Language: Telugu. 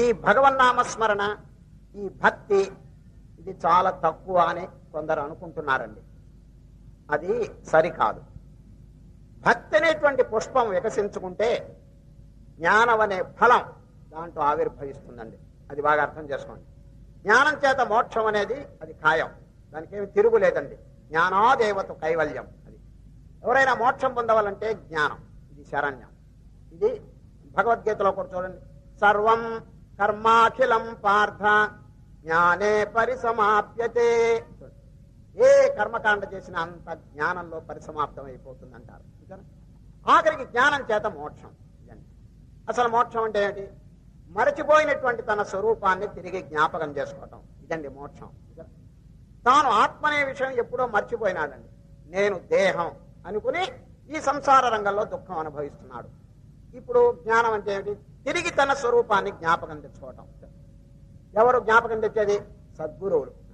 ఈ భగవన్నామస్మరణ ఈ భక్తి ఇది చాలా తక్కువ అని కొందరు అనుకుంటున్నారండి. అది సరికాదు. భక్తి అనేటువంటి పుష్పం వికసించుకుంటే జ్ఞానం అనే ఫలం దాంట్లో ఆవిర్భవిస్తుందండి. అది బాగా అర్థం చేసుకోండి. జ్ఞానం చేత మోక్షం అనేది అది ఖాయం. దానికి ఏమి తిరుగులేదండి జ్ఞానాదేవత కైవల్యం అది. ఎవరైనా మోక్షం పొందవాలంటే జ్ఞానం ఇది శరణ్యం. ఇది భగవద్గీతలో కూడా చూడండి. సర్వం కర్మాఖిలం పార్థ జ్ఞానే పరిసమాప్యతే ఏ కర్మకాండ చేసినా అంత జ్ఞానంలో పరిసమాప్తం అయిపోతుంది అంటారు ఆఖరికి జ్ఞానం చేత మోక్షం. ఇదండి. అసలు మోక్షం అంటే ఏంటి మరచిపోయినటువంటి తన స్వరూపాన్ని తిరిగి జ్ఞాపకం చేసుకోవటం. ఇదండి మోక్షం. తాను ఆత్మ అనే విషయం ఎప్పుడో మర్చిపోయినాడండి. నేను దేహం అనుకుని ఈ సంసార రంగంలో దుఃఖం అనుభవిస్తున్నాడు. ఇప్పుడు జ్ఞానం అంటే ఏమిటి? తిరిగి తన స్వరూపాన్ని జ్ఞాపకం తెచ్చుకోవటం. ఎవరు జ్ఞాపకం తెచ్చేది? సద్గురువులు.